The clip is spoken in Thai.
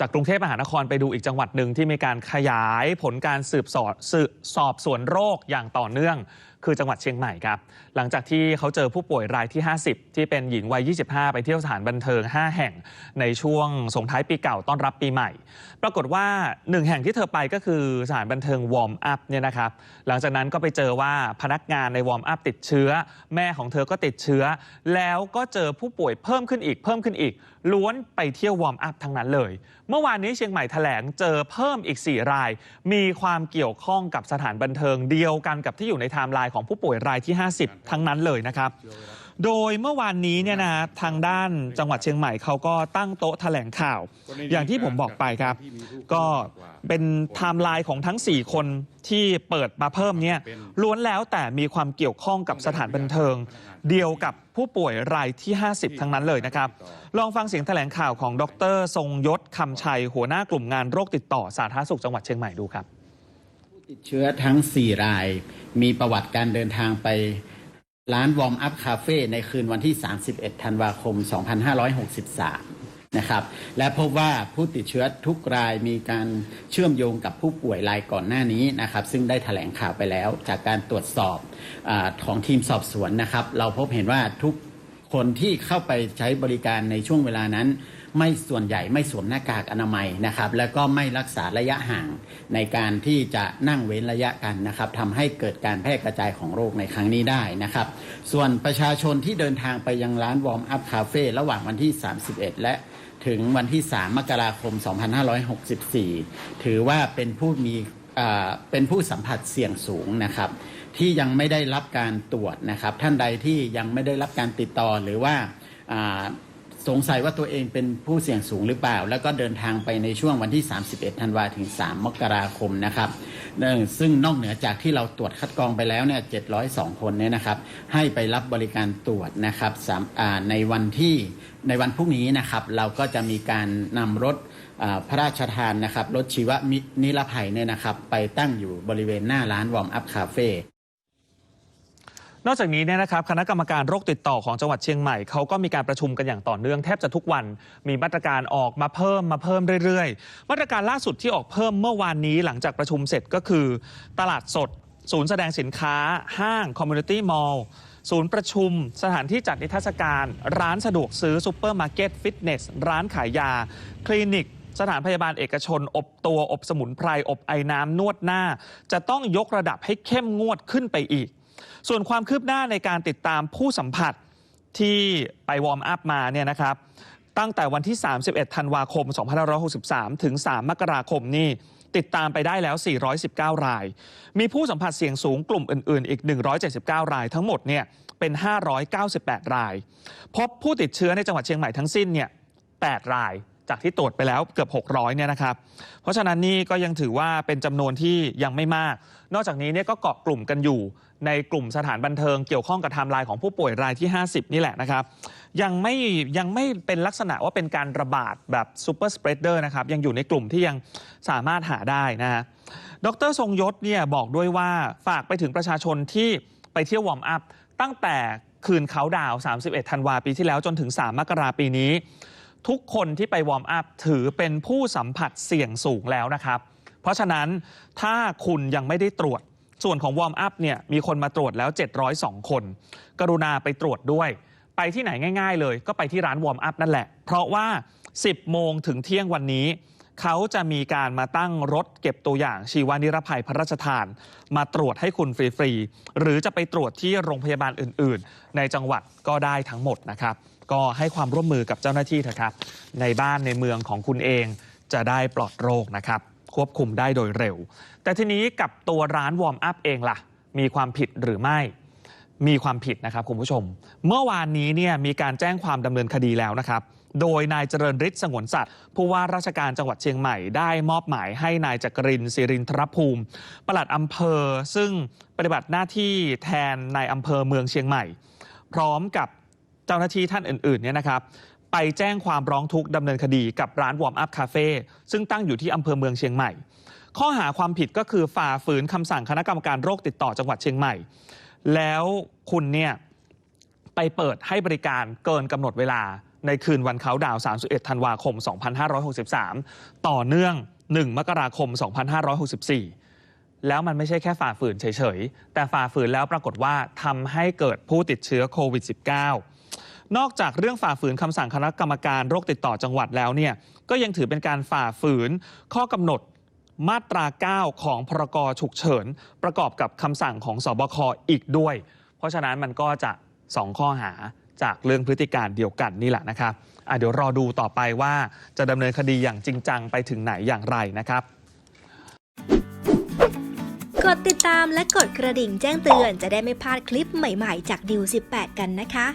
จากกรุงเทพมหานครไปดูอีกจังหวัดหนึ่งที่มีการขยายผลการสืบสอบสสอบสวนโรคอย่างต่อเนื่องคือจังหวัดเชียงใหม่ครับ หลังจากที่เขาเจอผู้ป่วยรายที่ 50 ที่เป็นหญิงวัย 25 ไปเที่ยวสถานบันเทิง 5 แห่ง ในช่วงส่งท้ายปีเก่าต้อนรับปีใหม่ ปรากฏว่าหนึ่งแห่งที่เธอไปก็คือสถานบันเทิงวอร์มอัพเนี่ยนะครับ หลังจากนั้นก็ไปเจอว่าพนักงานในวอร์มอัพติดเชื้อ แม่ของเธอก็ติดเชื้อ แล้วก็เจอผู้ป่วยเพิ่มขึ้นอีกเพิ่มขึ้นอีก ล้วนไปเที่ยววอร์มอัพทั้งนั้นเลย เมื่อวานนี้เชียงใหม่แถลงเจอเพิ่มอีก 4 ราย มีความเกี่ยวข้องกับสถานบันเทิงเดียวกันกับที่อยู่ในไทม์ไลน์ของผู้ป่วยรายที่ 50 ทั้งนั้นเลยนะครับ โดยเมื่อวานนี้เนี่ยนะทางด้านจังหวัดเชียงใหม่เขาก็ตั้งโต๊ะแถลงข่าว อย่างที่ผมบอกไปครับ ก็เป็นไทม์ไลน์ของทั้ง 4 คนที่เปิดมาเพิ่มเนี่ยล้วนแล้วแต่มีความเกี่ยวข้องกับสถานบันเทิง เดียวกับผู้ป่วยรายที่ 50 ทั้งนั้นเลยนะครับ ลองฟังเสียงแถลงข่าวของดร ทรงยศคำชัย หัวหน้ากลุ่มงานโรคติดต่อสาธารณสุขจังหวัดเชียงใหม่ดูครับ ติดเชื้อทั้ง 4 ราย มีประวัติการเดินทางไปร้านวอร์มอัพคาเฟ่ในคืนวันที่ 31 ธันวาคม 2563 นะครับ และพบว่าผู้ติดเชื้อทุกรายมีการเชื่อมโยงกับผู้ป่วยรายก่อนหน้านี้นะครับ ซึ่งได้แถลงข่าวไปแล้วจากการตรวจสอบอของทีมสอบสวนนะครับ เราพบเห็นว่าทุก คนที่เข้าไปใช้บริการในช่วงเวลานั้น ไม่ส่วนใหญ่ไม่สวมหน้ากากอนามัยนะครับ แล้วก็ไม่รักษาระยะห่างในการที่จะนั่งเว้นระยะกันนะครับทำให้เกิดการแพร่กระจายของโรคในครั้งนี้ได้นะครับ ส่วนประชาชนที่เดินทางไปยังร้านวอร์มอัพคาเฟ่ระหว่างวันที่ 31 และถึงวันที่ 3 มกราคม 2564 ถือว่าเป็นผู้มี เป็นผู้สัมผัสเสี่ยงสูงนะครับ ที่ยังไม่ได้รับการตรวจนะครับ ท่านใดที่ยังไม่ได้รับการติดต่อหรือว่าสงสัยว่าตัวเองเป็นผู้เสี่ยงสูงหรือเปล่า แล้วก็เดินทางไปในช่วงวันที่ 31 ธันวาถึง 3 มกราคมนะครับซึ่งนอกเหนือจากที่เราตรวจคัดกรองไปแล้วเนี่ย 702 คนเนี่ยนะครับ ให้ไปรับบริการตรวจนะครับในวันที่ ในวันพรุ่งนี้นะครับเราก็จะมีการนำรถพระราชทานนะครับรถชีวมินิรภัยเนี่ยนะครับ ไปตั้งอยู่บริเวณหน้าร้านวอร์มอัพคาเฟ่นอกจากนี้เนี่ยนะครับคณะกรรมการโรคติดต่อของจังหวัดเชียงใหม่เขาก็มีการประชุมกันอย่างต่อเนื่องแทบจะทุกวัน มีมาตรการออกมาเพิ่มมาเพิ่มเรื่อยๆ มาตรการล่าสุดที่ออกเพิ่มเมื่อวานนี้หลังจากประชุมเสร็จก็คือ ตลาดสด ศูนย์แสดงสินค้า ห้างคอมมูนิตี้มอลล์ ศูนย์ประชุม สถานที่จัดนิทรรศการ ร้านสะดวกซื้อซูเปอร์มาร์เก็ตฟิตเนส ร้านขายยา คลินิก สถานพยาบาลเอกชน อบตัวอบสมุนไพร อบไอน้ำนวดหน้า จะต้องยกระดับให้เข้มงวดขึ้นไปอีก ส่วนความคืบหน้าในการติดตามผู้สัมผัสที่ไปวอร์มอัพมาเนี่ยนะครับตั้งแต่วันที่ 31 ธันวาคม 2563 ถึง 3 มกราคมนี่ ติดตามไปได้แล้ว 419 ราย มีผู้สัมผัสเสี่ยงสูงกลุ่มอื่น ๆ อีก 179 รายทั้งหมดเนี่ยเป็น 598 ราย พบผู้ติดเชื้อในจังหวัดเชียงใหม่ทั้งสิ้นเนี่ย8รายจากที่ตรวจไปแล้วเกือบ 600 เนี่ยนะครับ เพราะฉะนั้นนี่ก็ยังถือว่าเป็นจำนวนที่ยังไม่มาก นอกจากนี้เนี่ยก็เกาะกลุ่มกันอยู่ในกลุ่มสถานบันเทิงเกี่ยวข้องกับไทม์ไลน์ของผู้ป่วยรายที่ 50 นี่แหละนะครับ ยังไม่ยังไม่เป็นลักษณะว่าเป็นการระบาดแบบซูเปอร์สเปรดเดอร์นะครับยังอยู่ในกลุ่มที่ยังสามารถหาได้นะฮะดรทรงยศเนี่ยบอกด้วยว่าฝากไปถึงประชาชนที่ไปเที่ยววอร์มอัพตั้งแต่คืนเขาดาว 31 ธันวาปีที่แล้วจนถึง 3 มกราปีนี้ ทุกคนที่ไปวอร์มอัพถือเป็นผู้สัมผัสเสี่ยงสูงแล้วนะครับ เพราะฉะนั้นถ้าคุณยังไม่ได้ตรวจส่วนของวอร์มอัพเนี่ยมีคนมาตรวจแล้ว 702 คน กรุณาไปตรวจด้วย ไปที่ไหนง่าย ๆ เลย ก็ไปที่ร้านวอร์มอัพนั่นแหละ เพราะว่า 10 โมงถึงเที่ยงวันนี้ เขาจะมีการมาตั้งรถเก็บตัวอย่างชีวานิรภัยพระราชทาน มาตรวจให้คุณฟรีๆหรือจะไปตรวจที่โรงพยาบาลอื่น ๆ ในจังหวัดก็ได้ทั้งหมดนะครับ ก็ให้ความร่วมมือกับเจ้าหน้าที่เถอะครับ ในบ้านในเมืองของคุณเองจะได้ปลอดโรคนะครับควบคุมได้โดยเร็ว แต่ทีนี้กับตัวร้านวอร์มอัพเองล่ะ มีความผิดหรือไม่ มีความผิดนะครับคุณผู้ชม เมื่อวานนี้เนี่ยมีการแจ้งความดำเนินคดีแล้วนะครับ โดยนายเจริญฤทธิ์สงวนสัตว์ผู้ว่าราชการจังหวัดเชียงใหม่ได้มอบหมายให้นายจักรินศิรินทรภูมิปลัดอำเภอ ซึ่งปฏิบัติหน้าที่แทนนายอำเภอเมืองเชียงใหม่ พร้อมกับเจ้าหน้าที่ท่านอื่นๆเนี่ยนะครับไปแจ้งความร้องทุกข์ดำเนินคดีกับร้านวอร์มอัพคาเฟ่ซึ่งตั้งอยู่ที่อำเภอเมืองเชียงใหม่ ข้อหาความผิดก็คือฝ่าฝืนคำสั่งคณะกรรมการโรคติดต่อจังหวัดเชียงใหม่ แล้วคุณเนี่ยไปเปิดให้บริการเกินกำหนดเวลาในคืนวันเขาดาว 31 ธันวาคม 2563 ต่อเนื่อง 1 มกราคม 2564 แล้วมันไม่ใช่แค่ฝ่าฝืนเฉยๆ แต่ฝ่าฝืนแล้วปรากฏว่าทำให้เกิดผู้ติดเชื้อโควิด -19 นอกจากเรื่องฝ่าฝืนคำสั่งคณะกรรมการโรคติดต่อจังหวัดแล้วเนี่ย ก็ยังถือเป็นการฝ่าฝืนข้อกำหนด มาตรา 9 ของพรกฉุกเฉิน ประกอบกับคำสั่งของสบคอีกด้วย เพราะฉะนั้นมันก็จะ 2 ข้อหาจากเรื่องพฤติการเดียวกันนี่แหละนะครับอะเดี๋ยวรอดูต่อไปว่าจะดำเนินคดีอย่างจริงจังไปถึงไหนอย่างไรนะครับ กดติดตามและกดกระดิ่งแจ้งเตือนจะได้ไม่พลาดคลิปใหม่ๆ จากดิว18 กันนะคะ